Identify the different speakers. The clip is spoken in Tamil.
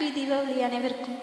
Speaker 1: ஹாப்பி தீபாவளி அனைவருக்கும்